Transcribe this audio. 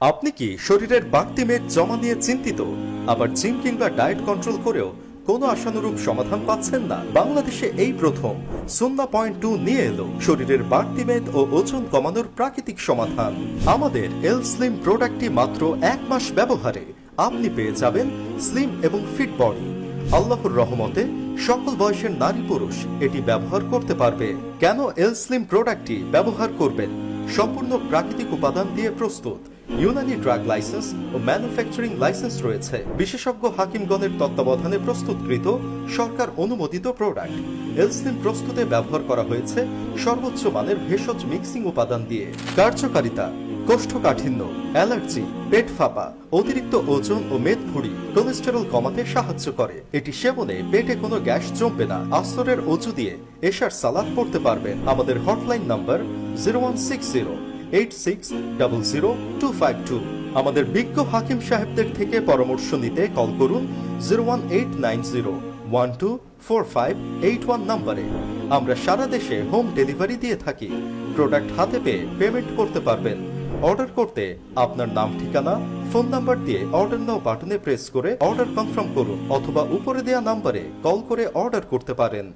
আপনি কি শরীরের বাড়তি মেদ জমা নিয়ে চিন্তিত? আবার জিম কিংবা ডায়েট কন্ট্রোল করেও কোনো আশানুরূপ সমাধান পাচ্ছেন না? বাংলাদেশে এই প্রথম। সুন্না পয়েন্ট টু নিয়ে এলো। শরীরের বাড়তি মেদ ও ওজন কমানোর প্রাকৃতিক সমাধান। আমাদের এল স্লিম প্রোডাক্টটি মাত্র এক মাস ব্যবহারে। আপনি পেয়ে যাবেন স্লিম এবং ফিট বডি। আল্লাহর রহমতে সকল বয়সের নারী পুরুষ এটি ব্যবহার করতে পারবে। কেন এল স্লিম প্রোডাক্টটি ব্যবহার করবেন? সম্পূর্ণ প্রাকৃতিক উপাদান দিয়ে প্রস্তুত। ইউনানি ড্রাগ লাইসেন্স ও ম্যানুফ্যাকচারিং লাইসেন্স রয়েছে। বিশেষজ্ঞ হাকিমগণের তত্ত্বাবধানে প্রস্তুতকৃত সরকার অনুমোদিত প্রোডাক্ট। এলসলিম প্রস্তুতে ব্যবহার করা হয়েছে সর্বোচ্চ মানের ভেষজ মিক্সিং উপাদান দিয়ে। কার্যকারিতা, কোষ্ঠকাঠিন্য, অ্যালার্জি, পেট ফাঁপা, অতিরিক্ত ওজন ও মেদভুড়ি কোলেস্টেরল কমাতে সাহায্য করে। এটি সেবনে পেটে কোনো গ্যাস জমবে না। আসরের অজু দিয়ে এশার সালাদ পড়তে পারবেন। আমাদের hotline number zero one six zero. Eight six double zero two five two আমাদের বিজ্ঞ হাকিম সাহেবদের থেকে পরামর্শ নিতে কল করুন zero one eight nine zero one two four five eight one নাম্বারে। আমরা সারা দেশে হোম ডেলিভারি দিয়ে থাকি। প্রোডাক্ট হাতে পেয়ে পেমেন্ট করতে পারবেন। অর্ডার করতে আপনার নাম, ঠিকানা ফোন নাম্বার দিয়ে অর্ডার নাও বাটনে প্রেস করে অর্ডার কনফার্ম করুন অথবা উপরে দেওয়া নাম্বারে কল করে অর্ডার করতে পারেন।